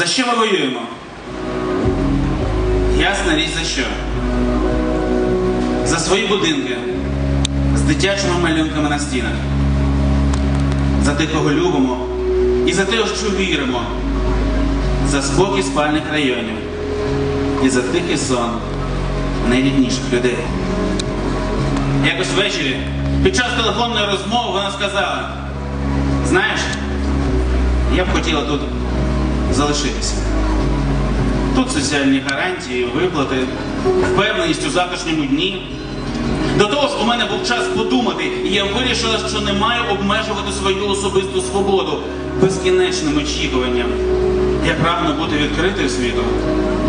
За що ми воюємо? Ясна річ за що? За свої будинки з дитячими малюнками на стінах. За тих, кого любимо, і за те, що віримо, за спокій спальних районів і за тихий сон найрідніших людей. Якось ввечері, під час телефонної розмови, вона сказала: знаєш, я б хотіла тут залишитися. Тут соціальні гарантії, виплати, впевненість у завтрашньому дні. До того ж, у мене був час подумати, і я вирішила, що не маю обмежувати свою особисту свободу безкінечним очікуванням. Я прагну бути відкритою світу.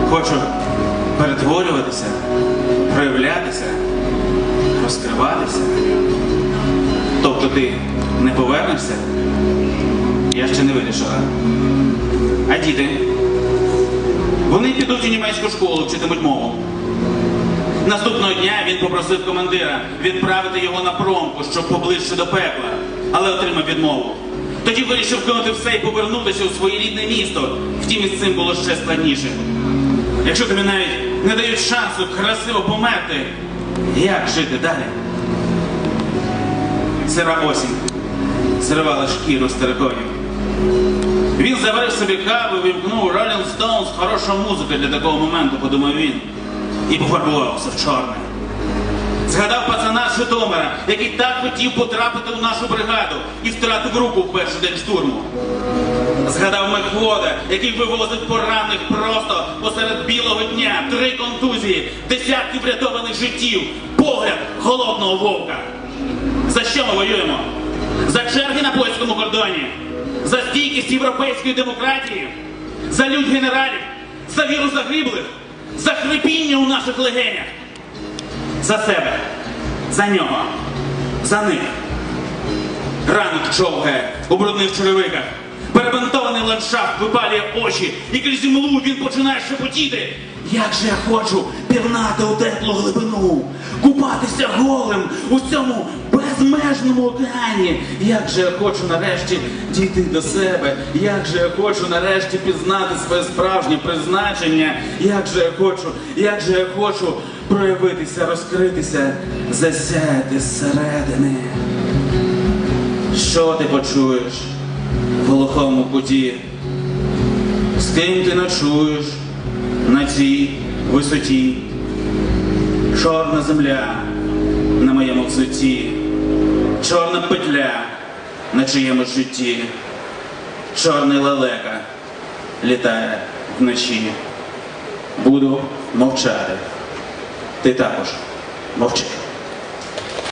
Хочу перетворюватися, проявлятися, розкриватися. Тобто ти не повернешся? Я ще не вирішила. Діти? Вони підуть у німецьку школу, вчитимуть мову. Наступного дня він попросив командира відправити його на промку, щоб поближче до пекла, але отримав відмову. Тоді вирішив кинути все і повернутися у своє рідне місто. Втім, із цим було ще складніше. Якщо тобі навіть не дають шансу красиво померти, як жити далі? Сира осінь зривала шкіру з териконів. Він заварив собі каву, вимкнув Rolling Stones, хороша музика для такого моменту, подумав він, і пофарбувався в чорне. Згадав пацана з Житомира, який так хотів потрапити у нашу бригаду і втратив руку в перший день штурму. Згадав Мехвода, який вивозив поранених просто посеред білого дня, три контузії, десятки врятованих життів, погляд голодного вовка. За що ми воюємо? За черги на польському кордоні, за стійкість європейської демократії, за лють генералів, за віру загиблих, за хрипіння у наших легенях. За себе, за нього, за них. Ранок човгає у брудних черевиках. Перебинтований ландшафт випалює очі, і крізь імлу він починає шепотіти. Як же я хочу пірнати у теплу глибину, купатися голим у цьому безмежному океані. Як же я хочу нарешті дійти до себе, як же я хочу нарешті пізнати своє справжнє призначення, як же я хочу, як же я хочу проявитися, розкритися, засяяти зсередини. Що ти почуєш в глухому куті? З ким ти ночуєш на цій висоті? Чорна земля на моєму взуті, чорна петля на чиєму житті, чорний лелека літає вночі. Буду мовчати. Ти також мовчи.